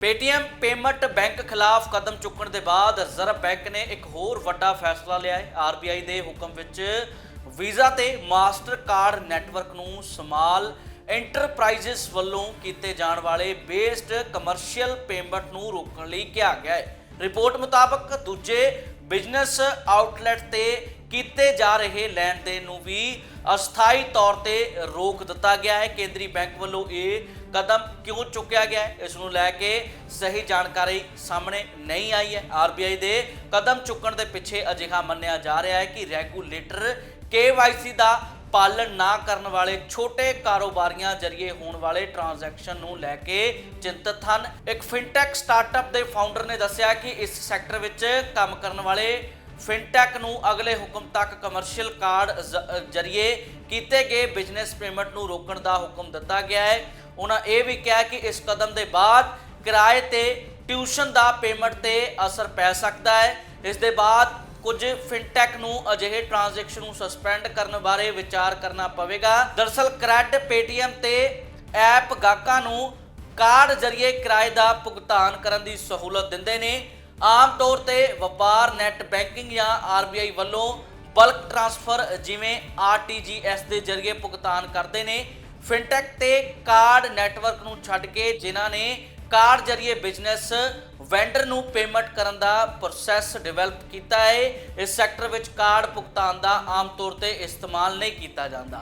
Paytm payment bank ਖਿਲਾਫ ਕਦਮ ਚੁੱਕਣ ਦੇ ਬਾਅਦ ਰਿਜ਼ਰਵ ਬੈਂਕ ਨੇ ਇੱਕ ਹੋਰ ਵੱਡਾ ਫੈਸਲਾ ਲਿਆ ਹੈ। ਆਰਬੀਆਈ ਦੇ ਹੁਕਮ ਵਿੱਚ ਵੀਜ਼ਾ ਤੇ ਮਾਸਟਰ ਕਾਰਡ ਨੈਟਵਰਕ ਨੂੰ ਸਮਾਲ ਐਂਟਰਪ੍ਰਾਈਜ਼ਸ ਵੱਲੋਂ ਕੀਤੇ ਜਾਣ ਵਾਲੇ ਬੇਸਡ ਕਮਰਸ਼ੀਅਲ ਪੇਮੈਂਟ ਨੂੰ ਰੋਕਣ ਲਈ ਕਿਹਾ ਗਿਆ ਹੈ। ਰਿਪੋਰਟ ਮੁਤਾਬਕ ਦੂਜੇ ਬਿਜ਼ਨਸ ਆਊਟਲੈਟ ਤੇ ਕੀਤੇ ਜਾ ਰਹੇ ਲੈਣ ਦੇਣ ਨੂੰ ਵੀ ਅਸਥਾਈ ਤੌਰ ਤੇ ਰੋਕ ਦਿੱਤਾ ਗਿਆ ਹੈ। ਕੇਂਦਰੀ ਬੈਂਕ ਵੱਲੋਂ ਇਹ ਕਦਮ ਕਿਉਂ ਚੁੱਕਿਆ ਗਿਆ ਹੈ? ਇਸ ਨੂੰ ਲੈ ਕੇ ਸਹੀ ਜਾਣਕਾਰੀ ਸਾਹਮਣੇ ਨਹੀਂ ਆਈ ਹੈ। ਆਰਬੀਆਈ ਦੇ ਕਦਮ ਚੁੱਕਣ ਦੇ ਪਿੱਛੇ ਅਜਿਹਾ ਮੰਨਿਆ ਜਾ ਰਿਹਾ ਹੈ ਕਿ ਰੈਗੂਲੇਟਰ KYC ਦਾ ਪਾਲਣ ਨਾ ਕਰਨ ਵਾਲੇ ਛੋਟੇ ਕਾਰੋਬਾਰੀਆਂ ਜ਼ਰੀਏ ਹੋਣ ਵਾਲੇ ਟ੍ਰਾਂਜੈਕਸ਼ਨ ਨੂੰ ਲੈ ਕੇ ਚਿੰਤਤ ਹਨ। ਇੱਕ ਫਿਨਟੈਕ ਸਟਾਰਟਅਪ ਦੇ ਫਾਊਂਡਰ ਨੇ ਦੱਸਿਆ ਕਿ ਇਸ ਸੈਕਟਰ ਵਿੱਚ ਕੰਮ ਕਰਨ ਵਾਲੇ ਫਿਨਟੈਕ ਨੂੰ ਅਗਲੇ ਹੁਕਮ ਤੱਕ ਕਮਰਸ਼ੀਅਲ ਕਾਰਡ ਜ਼ਰੀਏ ਕੀਤੇ ਗਏ ਬਿਜ਼ਨਸ ਪੇਮੈਂਟ ਨੂੰ ਰੋਕਣ ਦਾ ਹੁਕਮ ਦਿੱਤਾ ਗਿਆ ਹੈ। ਉਹਨਾਂ ਇਹ ਵੀ ਕਿਹਾ ਕਿ ਇਸ ਕਦਮ ਦੇ ਬਾਅਦ ਕਿਰਾਏ ਤੇ ਟਿਊਸ਼ਨ ਦਾ ਪੇਮੈਂਟ ਤੇ ਅਸਰ ਪੈ ਸਕਦਾ ਹੈ। ਇਸ ਦੇ ਬਾਅਦ ਕੁਝ ਫਿਨਟੈਕ ਨੂੰ ਅਜਿਹੇ ਟ੍ਰਾਂਜੈਕਸ਼ਨ ਨੂੰ ਸਸਪੈਂਡ ਕਰਨ ਬਾਰੇ ਵਿਚਾਰ ਕਰਨਾ ਪਵੇਗਾ। ਦਰਸਲ ਕ੍ਰੈਡ ਪੇਟੀਐਮ ਤੇ ਐਪ ਗਾਹਕਾਂ ਨੂੰ ਕਾਰਡ ਜ਼ਰੀਏ ਕਿਰਾਏ ਦਾ ਭੁਗਤਾਨ ਕਰਨ ਦੀ ਸਹੂਲਤ ਦਿੰਦੇ ਨੇ। ਆਮ ਤੌਰ ਤੇ ਵਪਾਰ, ਨੈਟ ਬੈਂਕਿੰਗ ਜਾਂ ਆਰਬੀਆਈ ਵੱਲੋਂ ਬਲਕ ਟ੍ਰਾਂਸਫਰ ਜਿਵੇਂ ਆਰਟੀਜੀਐਸ ਦੇ ਜ਼ਰੀਏ ਭੁਗਤਾਨ ਕਰਦੇ ਨੇ। ਫਿਨਟੈਕ ਤੇ ਕਾਰਡ ਨੈਟਵਰਕ ਨੂੰ ਛੱਡ ਕੇ ਜਿਨ੍ਹਾਂ ਨੇ ਕਾਰਡ ਜ਼ਰੀਏ ਬਿਜ਼ਨਸ ਵੈਂਡਰ ਨੂੰ ਪੇਮੈਂਟ ਕਰਨ ਦਾ ਪ੍ਰੋਸੈਸ ਡਿਵੈਲਪ ਕੀਤਾ ਹੈ, ਇਸ ਸੈਕਟਰ ਵਿੱਚ ਕਾਰਡ ਭੁਗਤਾਨ ਦਾ ਆਮ ਤੌਰ ਤੇ ਇਸਤੇਮਾਲ ਨਹੀਂ ਕੀਤਾ ਜਾਂਦਾ।